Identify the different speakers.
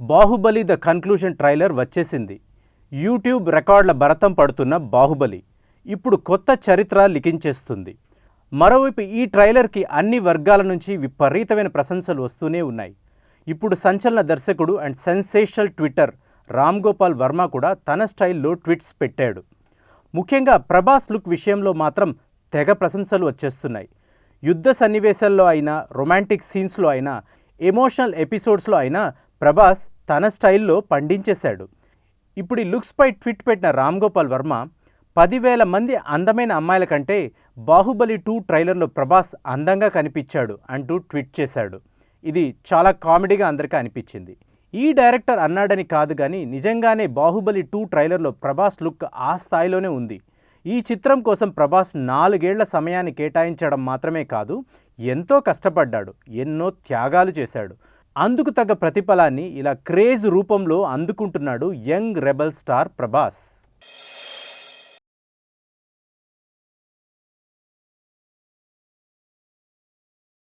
Speaker 1: Baahubali the conclusion trailer వచ్చేసింది. YouTube రికార్డుల భరతం పడుతున్న బాహుబలి ఇప్పుడు కొత్త చరిత్ర లిఖించేస్తుంది. మరోవైపు ఈ ట్రైలర్కి అన్ని వర్గాల నుంచి విపరీతమైన ప్రశంసలు వస్తూనే ఉన్నాయి. ఇప్పుడు సంచలన దర్శకుడు and sensational Twitter Ram Gopal Varma కూడా తన స్టైల్లో ట్వీట్స్ పెట్టాడు. ముఖ్యంగా ప్రభాస్ లుక్ విషయంలో మాత్రం తెగ ప్రశంసలు వచ్చేస్తున్నాయి. యుద్ధ సన్నివేశాల్లో అయినా రొమాంటిక్ సీన్స్లో అయినా ఎమోషనల్ ఎపిసోడ్స్లో అయినా ప్రభాస్ తన స్టైల్లో పండించేశాడు. ఇప్పుడు ఈ లుక్స్పై ట్వీట్ పెట్టిన రామ్ గోపాల్ వర్మ పదివేల మంది అందమైన అమ్మాయిల కంటే బాహుబలి టూ ట్రైలర్లో ప్రభాస్ అందంగా కనిపించాడు అంటూ ట్వీట్ చేశాడు. ఇది చాలా కామెడీగా అందరికీ అనిపించింది. ఈ డైరెక్టర్ అన్నాడని కాదు కానీ నిజంగానే బాహుబలి టూ ట్రైలర్లో ప్రభాస్ లుక్ ఆ స్థాయిలోనే ఉంది. ఈ చిత్రం కోసం ప్రభాస్ నాలుగేళ్ళ సమయాన్ని కేటాయించడం మాత్రమే కాదు ఎంతో కష్టపడ్డాడు ఎన్నో త్యాగాలు చేశాడు. అందుకు తగ్గ ప్రతిఫలాన్ని ఇలా క్రేజ్ రూపంలో అందుకుంటున్నాడు యంగ్ రెబల్ స్టార్ ప్రభాస్.